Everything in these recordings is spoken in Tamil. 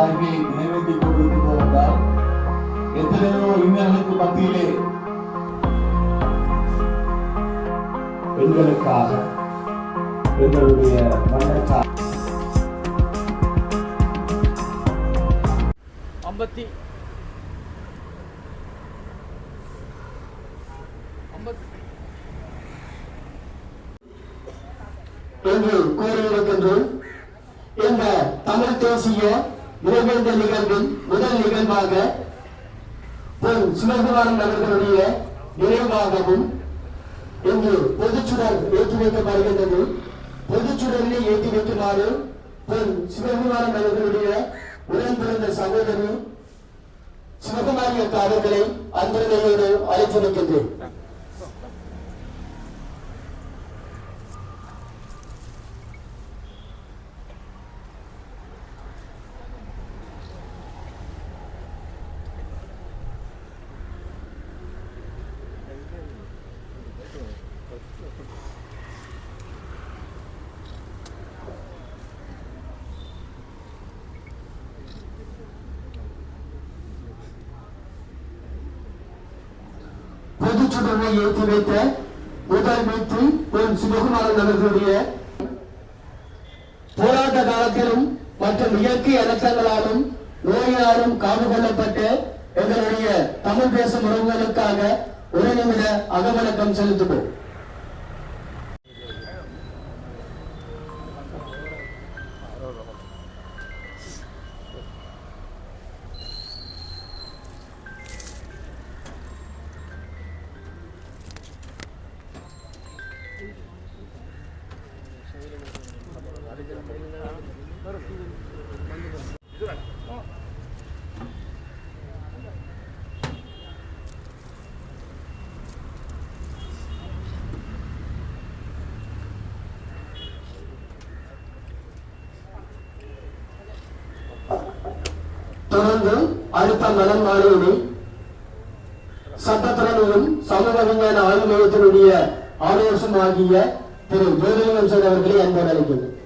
வாழ்வை நிறைவேற்றிக் கொண்டிருக்கிறோம் என்றால் எத்தனையோ இன்னல்களுக்கு மத்தியிலே பெண்களுக்காக எங்களுடைய மண்ணுக்காக ஐம்பத்தி என்று கூறியிருக்கின்றோம் இந்த தமிழ் தேசிய நிகழ்ந்த நிகழ்வின் முதல் நிகழ்வாக பொன் சிவகுமாரன் அவர்களுடைய நினைவாகவும் இன்று பொதுச்சுடர் ஏற்றி வைக்கப்படுகின்றது. பொதுச்சுடரிலே ஏற்றி வைக்குமாறு பொன் சிவகுமாரன் அவர்களுடைய உடன் பிறந்த சகோதரி சிவகுமாரி அக்கா அவர்களை அன்புடையோடு அழைத்திருக்கின்றேன் பொதுச்சுடரை ஏற்றி வைத்த முதல் வீட்டு பொன் சிவகுமாரன் அவர்களுடைய போராட்ட காலத்திலும் மற்றும் இயற்கை அனர்த்தங்களாலும் நோயினாலும் காவு கொள்ளப்பட்டு எங்களுடைய தமிழ் பேசும் உறவுகளுக்காக ஒரு நிமிட அகவணக்கம் செலுத்துவோம். அடுத்த நலன் மாலையினை சட்டத்துறையிலும் சமூக விஞ்ஞான ஆய்வு மையத்தினுடைய ஆலோசம் ஆகிய திரு. ஜோதிலிங்கம் சார் அவர்களை அன்போடு அழைக்கின்றேன்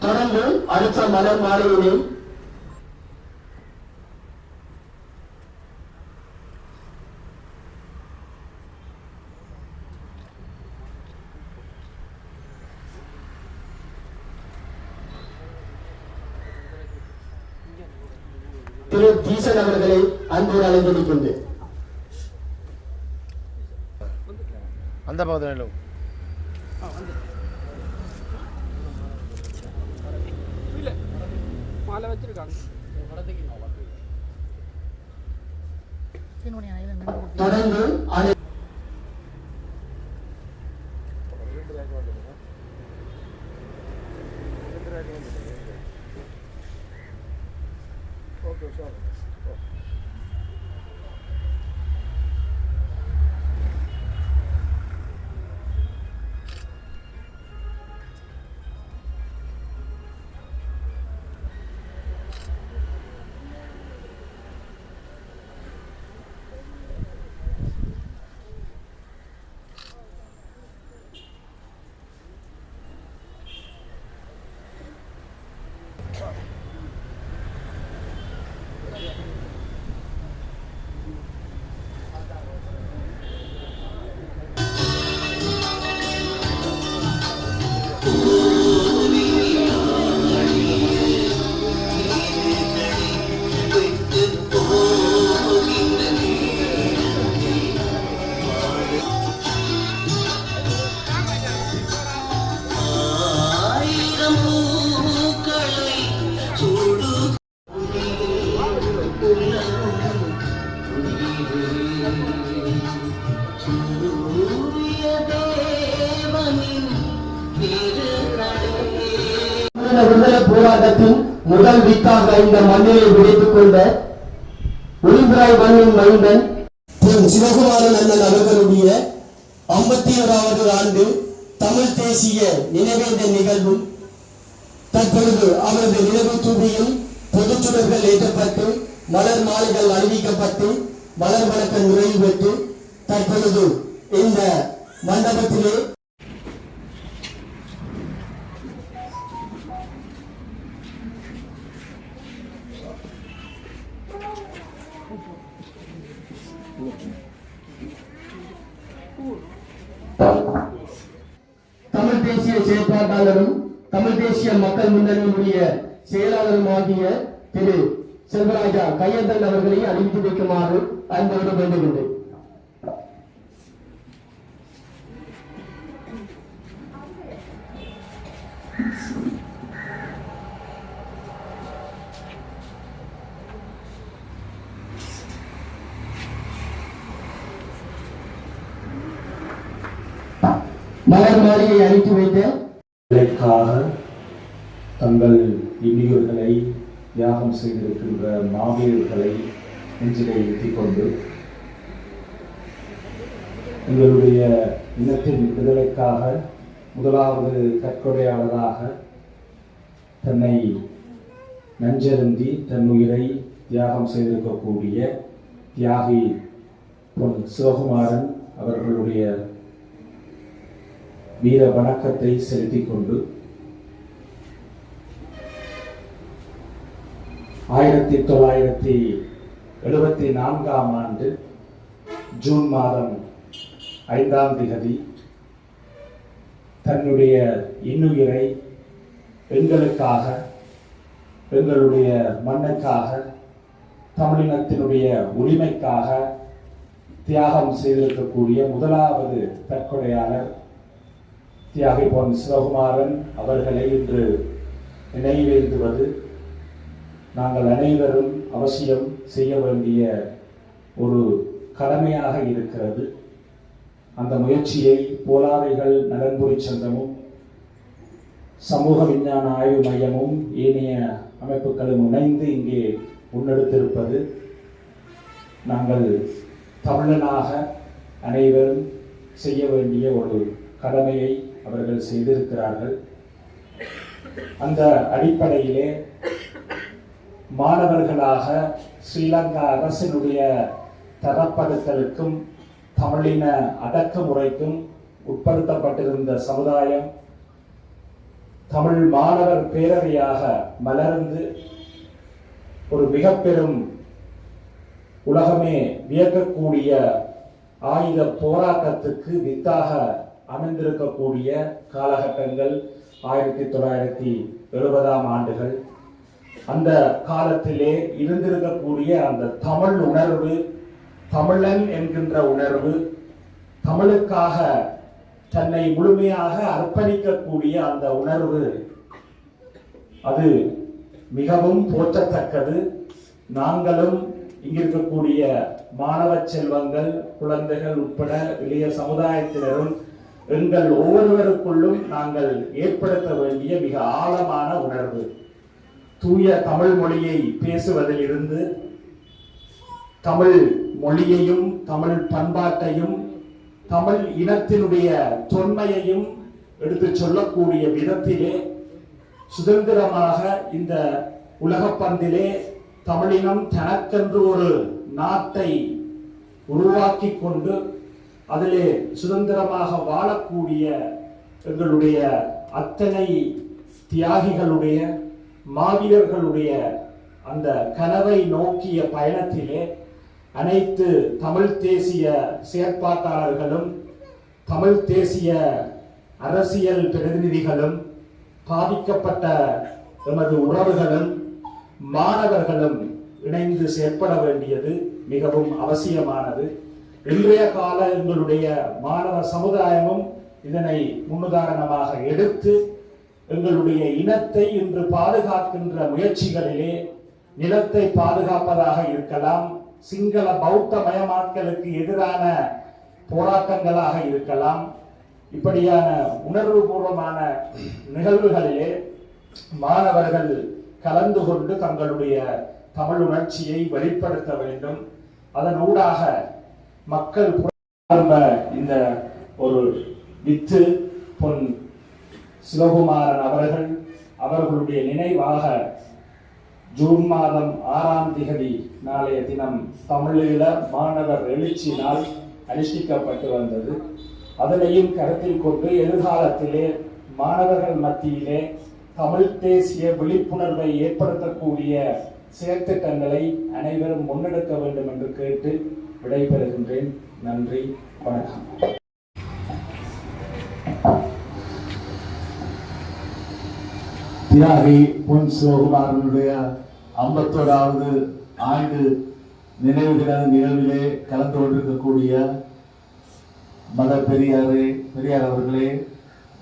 தொடர்ந்து அடுத்த மலர் மாலையினை திரு தீசன் அவர்களை அன்போடு அழைத்திருக்கின்றேன் அந்த பக்கத்தில் இல்ல மாலை வச்சிருக்காங்க தொடர்ந்து அனை- இந்த மகனாக இந்த மண்ணிலை விடைத்துக் கொண்ட ஒளிபுராய் மண்ணின் மைந்தன் பொன் சிவகுமாரன் அண்ணன் அவர்களுடைய ஐம்பத்தி ஓராவது ஆண்டு தமிழ் தேசிய நினைவேந்த நிகழ்வும் தற்பொழுது அவரது நினைவு தூபியும் பொதுச்சுடர்கள் ஏற்றப்பட்டு மலர் மாலைகள் அறிவிக்கப்பட்டு மலர் வணக்கம் நிறைவு பெற்று தற்பொழுது இந்த மண்டபத்திலே தமிழ் தேசிய செயற்பாட்டாளரும் தமிழ் தேசிய மக்கள் முன்னணியினுடைய செயலாளரும் ஆகிய திரு செல்வராஜா கையந்தன் அவர்களை அனுப்பி வைக்குமாறு அன்போடு வேண்டுகின்றேன். மலர் மாலையை அழித்து வைத்தேன் தங்கள் இன்னியர்களை தியாகம் செய்திருக்கின்ற மாவீரர்களை நெஞ்சிலே ஏற்றிக் கொண்டு எங்களுடைய இனத்தின் விடுதலைக்காக முதலாவது தற்கொலையாளராக தன்னை நஞ்சருந்தி தன் உயிரை தியாகம் செய்திருக்கக்கூடிய தியாகி சிவகுமாரன் அவர்களுடைய வீர வணக்கத்தை செலுத்திக் கொண்டு ஆயிரத்தி தொள்ளாயிரத்தி எழுபத்தி நான்காம் ஆண்டு ஜூன் மாதம் ஐந்தாம் திகதி தன்னுடைய இன்னுயிரை பெண்களுக்காக பெண்களுடைய மண்ணுக்காக தமிழினத்தினுடைய உரிமைக்காக தியாகம் செய்திருக்கக்கூடிய முதலாவது தற்கொலையாளர் தியாகி பொன் சிவகுமாரன் அவர்களை இன்று நினைவேந்துவது நாங்கள் அனைவரும் அவசியம் செய்ய வேண்டிய ஒரு கடமையாக இருக்கிறது. அந்த முயற்சியை போலாரிகள் நலன்புரி சங்கமும் சமூக விஞ்ஞான ஆய்வு மையமும் ஏனைய அமைப்புகளும் இணைந்து இங்கே முன்னெடுத்திருப்பது நாங்கள் தமிழனாக அனைவரும் செய்ய வேண்டிய ஒரு கடமையை அவர்கள் செய்திருக்கிறார்கள். அந்த அடிப்படையிலே மாணவர்களாக ஸ்ரீலங்கா அரசினுடைய தரப்படுத்தலுக்கும் தமிழின அடக்குமுறைக்கும் உட்படுத்தப்பட்டிருந்த சமுதாயம் தமிழ் மாணவர் பேரவையாக மலர்ந்து ஒரு மிக பெரும் உலகமே வியக்கக்கூடிய ஆயுத போராட்டத்துக்கு வித்தாக அமைந்திருக்கக்கூடிய காலகட்டங்கள் ஆயிரத்தி தொள்ளாயிரத்தி எழுபதாம் ஆண்டுகள். அந்த காலத்திலே இருந்திருக்கக்கூடிய அந்த தமிழ் உணர்வு தமிழன் என்கின்ற உணர்வு தமிழுக்காக தன்னை முழுமையாக அர்ப்பணிக்கக்கூடிய அந்த உணர்வு அது மிகவும் போற்றத்தக்கது. நாங்களும் இங்கிருக்கக்கூடிய மாணவ செல்வங்கள் குழந்தைகள் உட்பட இளைய சமுதாயத்தினரும் எங்கள் ஒவ்வொருவருக்குள்ளும் நாங்கள் ஏற்படுத்த வேண்டிய மிக ஆழமான உணர்வு. தூய தமிழ் மொழியை பேசுவதில் இருந்து தமிழ் மொழியையும் தமிழ் பண்பாட்டையும் தமிழ் இனத்தினுடைய தொன்மையையும் எடுத்துச் சொல்லக்கூடிய விதத்திலே சுதந்திரமாக இந்த உலகப்பந்திலே தமிழினம் தனக்கென்று ஒரு நாட்டை உருவாக்கி கொண்டு அதிலே சுதந்திரமாக வாழக்கூடிய எங்களுடைய அத்தனை தியாகிகளுடைய மாவீரர்களுடைய அந்த கனவை நோக்கிய பயணத்திலே அனைத்து தமிழ் தேசிய செயற்பாட்டாளர்களும் தமிழ் தேசிய அரசியல் பிரதிநிதிகளும் பாதிக்கப்பட்ட எமது உறவுகளும் மாணவர்களும் இணைந்து செயற்பட வேண்டியது மிகவும் அவசியமானது. இன்றைய கால எங்களுடைய மாணவ சமுதாயமும் இதனை முன்னுதாரணமாக எடுத்து எங்களுடைய இனத்தை இன்று பாதுகாக்கின்ற முயற்சிகளிலே நிலத்தை பாதுகாப்பதாக இருக்கலாம் சிங்கள பௌத்த மயமாக்கலுக்கு எதிரான போராட்டங்களாக இருக்கலாம். இப்படியான உணர்வுபூர்வமான நிகழ்வுகளிலே மாணவர்கள் கலந்து கொண்டு தங்களுடைய தமிழ் உணர்ச்சியை வெளிப்படுத்த வேண்டும். அதன் ஊடாக மக்கள் ஆரம்ப இந்த ஒரு வித்து பொன் சிவகுமாரன் அவர்கள் அவர்களுடைய நினைவாக ஜூன் மாதம் ஆறாம் திகதி நாளைய தினம் தமிழீழ மாணவர் எழுச்சி நாள் அனுஷ்டிக்கப்பட்டு வந்தது. அதனையும் கருத்தில் கொண்டு எதிர்காலத்திலே மாணவர்கள் மத்தியிலே தமிழ் தேசிய விழிப்புணர்வை ஏற்படுத்தக்கூடிய செயற்திட்டங்களை அனைவரும் முன்னெடுக்க வேண்டும் என்று கேட்டு விடைபெறுகின்றேன். நன்றி வணக்கம். தியாகி பொன் சிவகுமாரனுடைய ஐம்பத்தோராவது ஆண்டு நினைவு தின நிகழ்விலே கலந்து கொண்டிருக்கக்கூடிய மத பெரியாரே பெரியார் அவர்களே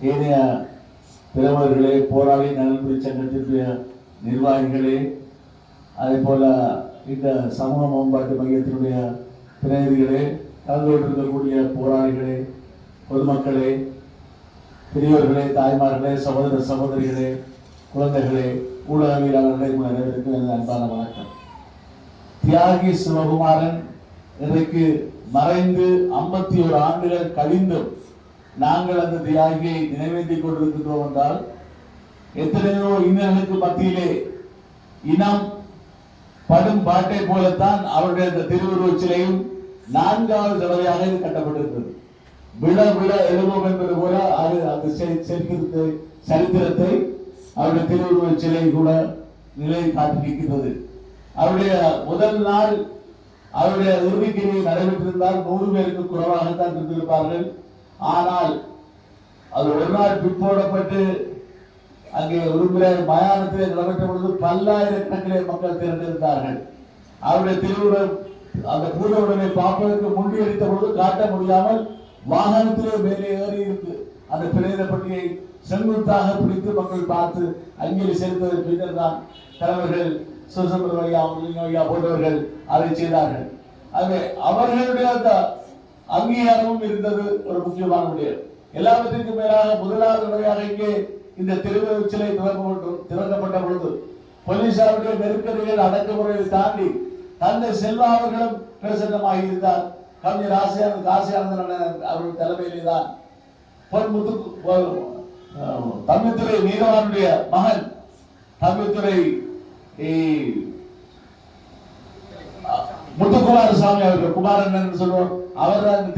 ஏனைய பிரமுகர்களே போராளி நலன்புரி சங்கத்தினுடைய நிர்வாகிகளே அதே போல இந்த சமூக மேம்பாட்டு மையத்தினுடைய பிரதிநிதிகளே கலந்து கொண்டிருக்கக்கூடிய போராளிகளே பொதுமக்களே பெரியவர்களே தாய்மார்களே சகோதர சகோதரிகளே குழந்தைகளே ஊடகவியலாளர்களே உங்கள் அனைவருக்கும் எனது அன்பான வணக்கம். தியாகி சிவகுமாரன் இன்றைக்கு மறைந்து ஐம்பத்தி ஒரு ஆண்டுகள் கழிந்தும் நாங்கள் அந்த தியாகியை நினைவேந்திக் கொண்டிருக்கின்றோம் என்றால் எத்தனையோ இன்னர்களுக்கு மத்தியிலே இனம் படும் பாட்டை போலத்தான் அவருடைய அந்த திருவுருவச் சிலையும் நான்காவது தடவையாக இது கட்டப்பட்டிருக்கிறது. விழ விழ எழுவோம் என்பது போல அது அந்த சரித்திரத்தை சரித்திரத்தை அவருடைய திருவுருவச் சிலை கூட நிலை காட்டி அவருடைய முதல் நாள் அவருடைய இறுதிக்கிரியை நடைபெற்றிருந்தால் நூறு பேருக்கு குறைவாகத்தான் இருந்திருப்பார்கள். ஆனால் அது ஒரு நாள் பிற்போடப்பட்டு அங்கே உருமுறை மயானத்திலே நடைபெற்ற பொழுது பல்லாயிரக்கணக்கிலே மக்கள் திரண்டிருந்தார்கள் அவருடைய திருவுடன் அந்த பூதவுடனை பார்ப்பதற்கு முண்டியடித்த பொழுது காட்ட முடியாமல் வாகனத்திலே மேலே ஏறி இருந்து அந்த பிரேத பட்டியை செங்குத்தாக பிடித்து மக்கள் பார்த்து அஞ்சலி சேர்ந்ததன் பின்னர் தான் தலைவர்கள் சுசம்பரம் ஐயா முருகன் ஐயா போன்றவர்கள் அதை செய்தார்கள். ஆகவே அவர்களுடைய அந்த அங்கீகாரமும் இருந்தது ஒரு முக்கியமான விடயம் எல்லாவற்றிற்கும் மேலாக முதலாவது முறையாக இங்கே இந்த திருவுருவச் சிலை திறக்கப்பட்டு திறக்கப்பட்ட பொழுது போலீசாருடைய நெருக்கடிகள் அடக்குமுறையை தாண்டி தந்தை செல்வா அவர்களும் பிரசன்னமாக இருந்தார். கவிஞர் ஆசியானந்த் காசியானந்தன் அவர்கள் தலைமையிலே தான் பொன் முத்து தம்பித்துறை நீதவானுடைய மகன் தம்பித்துறை ஏ, முத்துக்குமாரசாமி அவர்கள் குமாரன் என்று சொல்லுவோம் அவர் தான் இந்த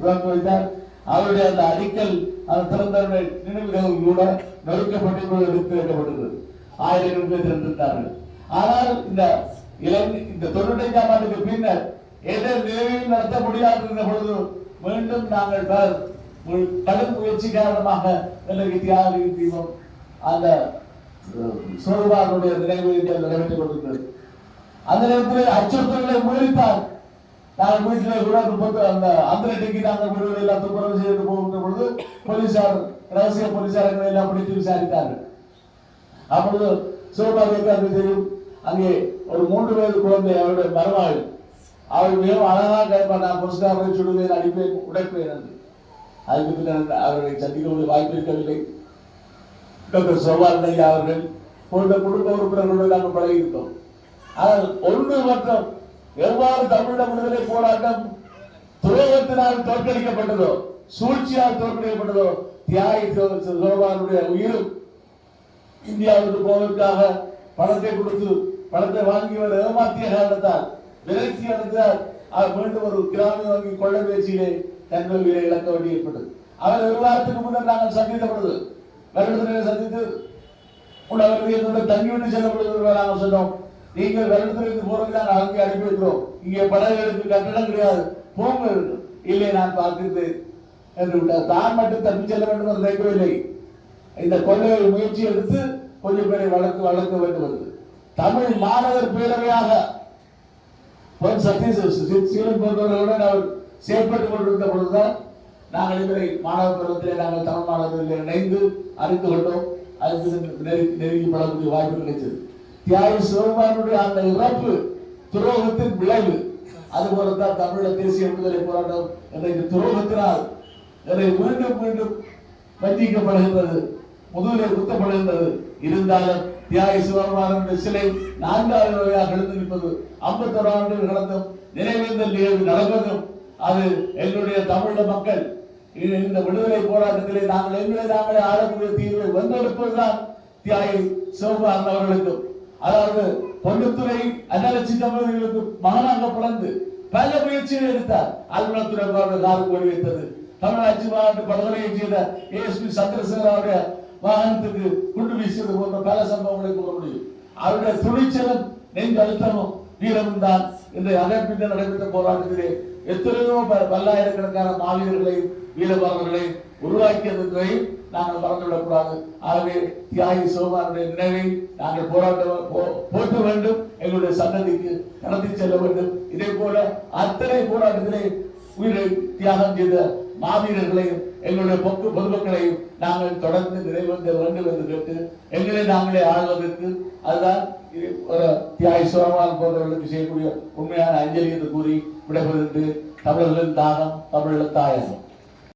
திறந்து வைத்தார். அவருடைய அந்த அடிக்கல் அந்த திறந்த நினைவுகள் கூட நொறுக்கப்பட்டு எடுத்து வைக்கப்பட்டது ஆயிரம் பேர் திறந்திருந்தார்கள் ஆனால் இந்த இளம் இந்த தொண்ணூற்றஞ்சாம் ஆண்டுக்கு பின்னர் எதை நினைவில் நடத்த முடியாது இருந்த பொழுது மீண்டும் நாங்கள் ப- கடும் முயற்சி காரணமாக இன்றைக்கு தியாகி தீபம் அந்த சோர்வாருடைய நினைவு நிறைவேற்றிக் கொண்டிருந்தது. அந்த நேரத்தில் அச்சுறுத்தல்களை முயற்சித்தார் நாங்கள் வீட்டில் கூட முப்பத்து அந்த அந்தரட்டிக்கு நாங்கள் வீடுகள் எல்லாம் துப்புரவு செய்து போகின்ற பொழுது போலீசார் ரகசிய போலீசார் எங்களை எல்லாம் பிடித்து விசாரித்தார்கள். அப்பொழுது சிவபார்வதிக்கு தெரியும்? அங்கே ஒரு மூன்று வயது குழந்தை அவருடைய மருமகள். அவள் மிகவும் அழகாக கேட்பார் நான் புரஸ்காரம் சுடுவேன் அடிப்பேன் உடைப்பேன் என்று. அதுக்கு பின்னர் அவர்களை சந்திக்க வாய்ப்பு இருக்கவில்லை. டாக்டர் சோபால் அவர்கள் போன்ற குடும்ப உறுப்பினர்களோடு நாங்கள் பழகியிருந்தோம். ஆனால் ஒன்று மற்றும் எவ்வாறு தமிழ விடுதலை போராட்டம் துரோகத்தினால் தோற்கடிக்கப்பட்டதோ சூழ்ச்சியால் தோற்கடிக்கப்பட்டதோ தியாகி சோபானுடைய உயிரும் இந்தியாவுக்கு போவதற்காக பணத்தை கொடுத்து பணத்தை வாங்கி ஏமாத்திய காரணத்தால் விரக்தி அடுத்த அவர் மீண்டும் ஒரு கிராமிய வங்கி கொள்ள முயற்சியிலே தங்கள் உயிரை இழக்க வேண்டி ஏற்பட்டது அவர் ஒரு வாரத்துக்கு முன்னர் நாங்கள் சந்தித்தப்படுது பொழுது வருடத்திலே சந்தித்து உள்ளவர்கள் தங்கிவிட்டு தங்கி விட்டு நாங்கள் சொன்னோம் நீங்கள் வருடத்திலிருந்து போறதுக்கு நாங்கள் அங்கே அனுப்பி வைக்கிறோம். இங்கே படகுகளுக்கு கட்டணம் கிடையாது. போங்க இல்லை நான் பார்க்கிறேன் என்று விட்டார். தான் மட்டும் தப்பி செல்ல வேண்டும் என்று நினைக்கவில்லை. இந்த கொள்ளை முயற்சி எடுத்து கொஞ்சம் பேரை வளர்த்து வளர்க்க வேண்டும் என்று. தமிழ் மாணவர் பேரவையாக பொன் சதீஷ் சி- போன்றவர்களுடன் அவர் செயல்பட்டுக் கொண்டிருந்த பொழுதுதான் நாங்கள் இவரை மாணவர் பருவத்திலே நாங்கள் தமிழ் மாணவர்களில் இணைந்து அறிந்து கொண்டோம். அதுக்கு நெருங்கி நெருங்கி பழக்கூடிய வாய்ப்பு கிடைச்சது தியாகி சிவகுமாரனுடைய அந்த இறப்பு துரோகத்தின் விளைவு. அதுபோலத்தான் தமிழ தேசிய விடுதலை போராட்டம் இன்றைக்கு துரோகத்தினால் இதை மீண்டும் மீண்டும் வஞ்சிக்கப்படுகின்றது முதுகிலே குத்தப்படுகின்றது. இருந்தாலும் தியாகி சிவகுமாரனுடைய சிலை நான்காவது வகையாக எழுந்து நிற்பது ஐம்பத்தொரு ஆண்டுகள் நடந்தும் நினைவேந்தல் நிகழ்வு நடப்பதும் அது எங்களுடைய தமிழ மக்கள். இந்த விடுதலை போராட்டத்திலே நாங்கள் எங்களை நாங்களே ஆளக்கூடிய தீர்வை வந்தெடுப்பதுதான் தியாகி சிவகுமாரன் அவர்களுக்கும். அதாவது தொண்டுத்துறை அன்னலட்சி தமிழர்களுக்கு மகனாக பிறந்து பல முயற்சிகள் எடுத்தார். அலுவலத்துறை காருக்கு வழி வைத்தது. தமிழாட்சி மாவட்ட படுகொலையை செய்த ஏஎஸ்பி சந்திரசேகராவுடைய வாகனத்துக்கு குண்டு வீசியது போன்ற பல சம்பவங்களை கூற முடியும். அவருடைய துணிச்சலும் நெஞ்சு அழுத்தமும் வீரமும் தான். இந்த அதற்பின் நடைபெற்ற போராட்டத்திலே எத்தனையோ பல்லாயிரக்கணக்கான மாவீரர்களையும் வீரபாரர்களையும் உருவாக்கியது என்பதையும் நாங்கள் மறந்துவிடக்கூடாது. ஆகவே தியாகி சிவபாரனுடைய நினைவை நாங்கள் போராட்ட போ- போற்ற வேண்டும். எங்களுடைய சன்னதிக்கு நடத்தி செல்ல வேண்டும். இதே போல அத்தனை போராட்டத்திலே உயிரை தியாகம் செய்த மாவீரர்களையும் எங்களுடைய பொக்கு பொதுமக்களையும் நாங்கள் தொடர்ந்து நினைவந்த வேண்டும் என்று கேட்டு எங்களை நாங்களே ஆழ்வதற்கு அதுதான் ஒரு தியாகி சிவபாரன் போன்றவர்களுக்கு செய்யக்கூடிய உண்மையான அஞ்சலி என்று கூறி விடைபெறுகின்ற தமிழர்களின் தாகம் தமிழர் தாயகம்